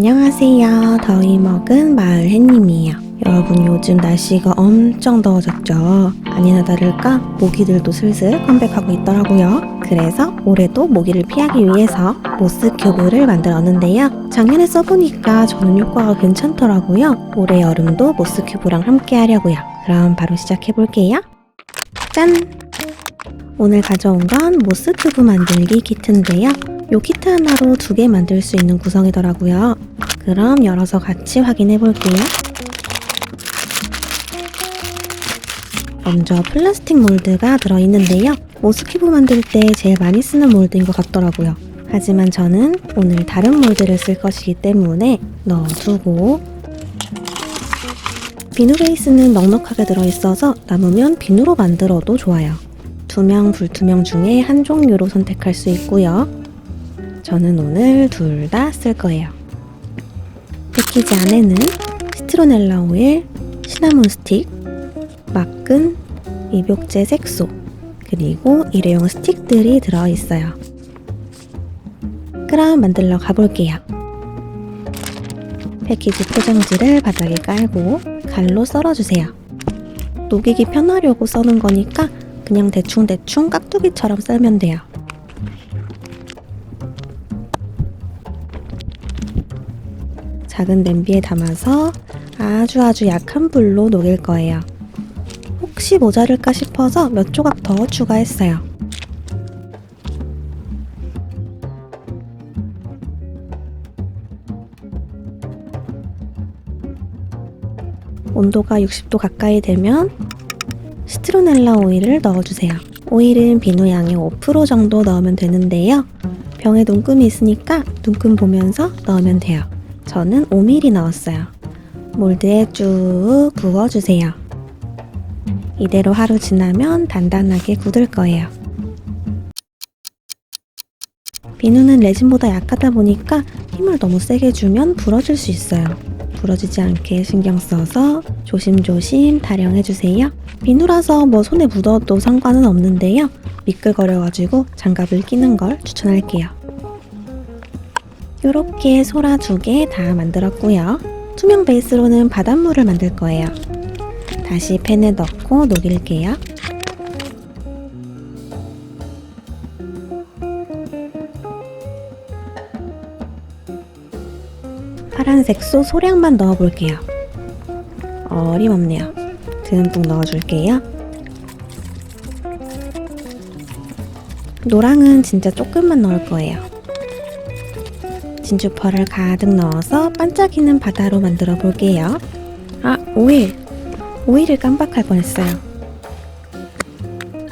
안녕하세요. 더위 먹은 마을 햇님이에요. 여러분 요즘 날씨가 엄청 더워졌죠? 아니나 다를까 모기들도 슬슬 컴백하고 있더라고요. 그래서 올해도 모기를 피하기 위해서 모스 큐브를 만들었는데요. 작년에 써보니까 저는 효과가 괜찮더라고요. 올해 여름도 모스 큐브랑 함께 하려고요. 그럼 바로 시작해 볼게요. 짠! 오늘 가져온 건 모스 큐브 만들기 키트인데요. 요 키트 하나로 두 개 만들 수 있는 구성이더라고요. 그럼 열어서 같이 확인해 볼게요. 먼저 플라스틱 몰드가 들어있는데요. 모스큐브 만들 때 제일 많이 쓰는 몰드인 것 같더라고요. 하지만 저는 오늘 다른 몰드를 쓸 것이기 때문에 넣어두고 비누 베이스는 넉넉하게 들어있어서 남으면 비누로 만들어도 좋아요. 투명, 불투명 중에 한 종류로 선택할 수 있고요. 저는 오늘 둘 다 쓸 거예요. 패키지 안에는 시트로넬라 오일, 시나몬 스틱, 막근, 입욕제 색소, 그리고 일회용 스틱들이 들어있어요. 그럼 만들러 가볼게요. 패키지 포장지를 바닥에 깔고 갈로 썰어주세요. 녹이기 편하려고 써는 거니까 그냥 대충대충 깍두기처럼 썰면 돼요. 작은 냄비에 담아서 아주 아주 약한 불로 녹일 거예요. 혹시 모자랄까 싶어서 몇 조각 더 추가했어요. 온도가 60도 가까이 되면 시트로넬라 오일을 넣어주세요. 오일은 비누 양의 5% 정도 넣으면 되는데요. 병에 눈금이 있으니까 눈금 보면서 넣으면 돼요. 저는 5mm 넣었어요. 몰드에 쭉 부어주세요. 이대로 하루 지나면 단단하게 굳을 거예요. 비누는 레진보다 약하다 보니까 힘을 너무 세게 주면 부러질 수 있어요. 부러지지 않게 신경 써서 조심조심 타령해주세요. 비누라서 뭐 손에 묻어도 상관은 없는데요. 미끌거려가지고 장갑을 끼는 걸 추천할게요. 이렇게 소라 두 개 다 만들었고요. 투명 베이스로는 바닷물을 만들 거예요. 다시 팬에 넣고 녹일게요. 파란색 소 소량만 넣어볼게요. 어림없네요. 듬뿍 넣어줄게요. 노랑은 진짜 조금만 넣을 거예요. 진주펄을 가득 넣어서 반짝이는 바다로 만들어 볼게요. 아, 오일! 오일을 깜빡할 뻔했어요.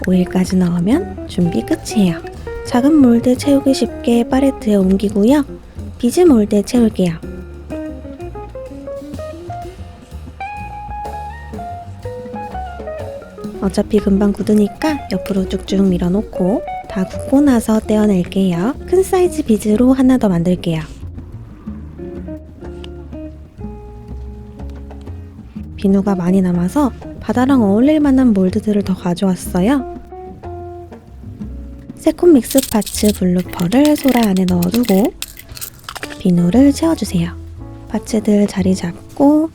오일까지 넣으면 준비 끝이에요. 작은 몰드 채우기 쉽게 팔레트에 옮기고요. 비즈 몰드에 채울게요. 어차피 금방 굳으니까 옆으로 쭉쭉 밀어놓고 다 굳고 나서 떼어낼게요. 큰 사이즈 비즈로 하나 더 만들게요. 비누가 많이 남아서 바다랑 어울릴 만한 몰드들을 더 가져왔어요. 세콤 믹스 파츠 블루펄을 소라 안에 넣어두고 비누를 채워주세요. 파츠들 자리 잡고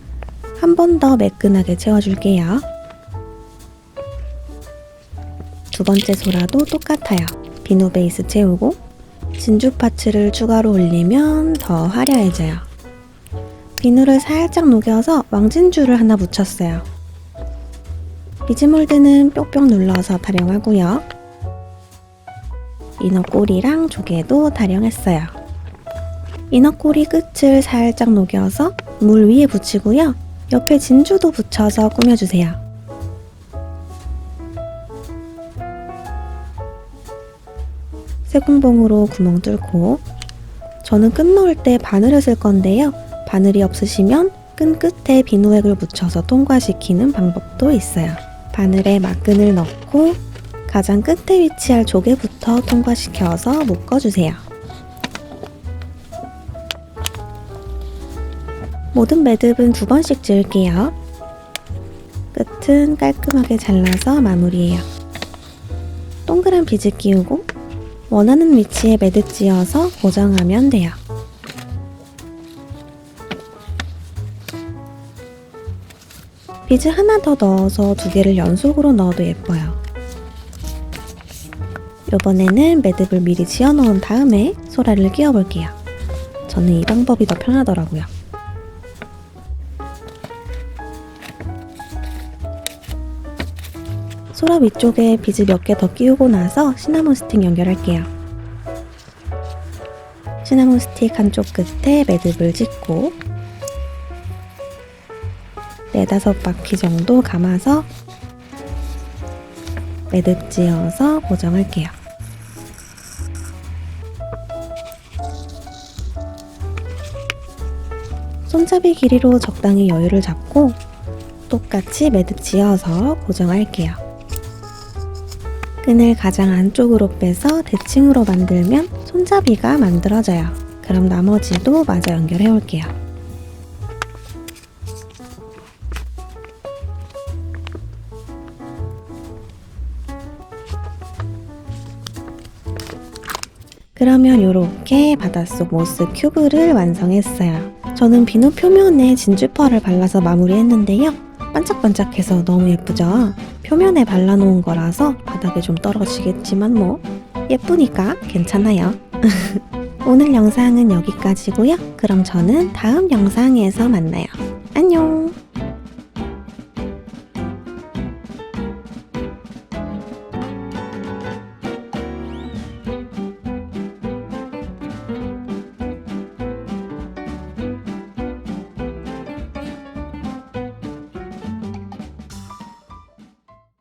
한 번 더 매끈하게 채워줄게요. 두 번째 소라도 똑같아요. 비누 베이스 채우고 진주 파츠를 추가로 올리면 더 화려해져요. 비누를 살짝 녹여서 왕진주를 하나 묻혔어요. 비즈몰드는 뾱뾱 눌러서 타령하고요. 이너 꼬리랑 조개도 타령했어요. 이너 꼬리 끝을 살짝 녹여서 물 위에 붙이고요. 옆에 진주도 붙여서 꾸며주세요. 세공봉으로 구멍 뚫고 저는 끈 넣을 때 바늘을 쓸 건데요. 바늘이 없으시면 끈 끝에 비누액을 묻혀서 통과시키는 방법도 있어요. 바늘에 막끈을 넣고 가장 끝에 위치할 조개부터 통과시켜서 묶어주세요. 모든 매듭은 두 번씩 지을게요. 끝은 깔끔하게 잘라서 마무리해요. 동그란 비즈 끼우고 원하는 위치에 매듭 지어서 고정하면 돼요. 비즈 하나 더 넣어서 두 개를 연속으로 넣어도 예뻐요. 이번에는 매듭을 미리 지어 놓은 다음에 소라를 끼워 볼게요. 저는 이 방법이 더 편하더라고요. 소라 위쪽에 비즈 몇 개 더 끼우고 나서 시나몬 스틱 연결할게요. 시나몬 스틱 한쪽 끝에 매듭을 짓고 네다섯 바퀴 정도 감아서 매듭 지어서 고정할게요. 손잡이 길이로 적당히 여유를 잡고 똑같이 매듭 지어서 고정할게요. 끈을 가장 안쪽으로 빼서 대칭으로 만들면 손잡이가 만들어져요. 그럼 나머지도 마저 연결해 올게요. 그러면 이렇게 바닷속 모스 큐브를 완성했어요. 저는 비누 표면에 진주펄을 발라서 마무리했는데요. 반짝반짝해서 너무 예쁘죠? 표면에 발라놓은 거라서 바닥에 좀 떨어지겠지만 뭐 예쁘니까 괜찮아요. 오늘 영상은 여기까지고요. 그럼 저는 다음 영상에서 만나요. 안녕!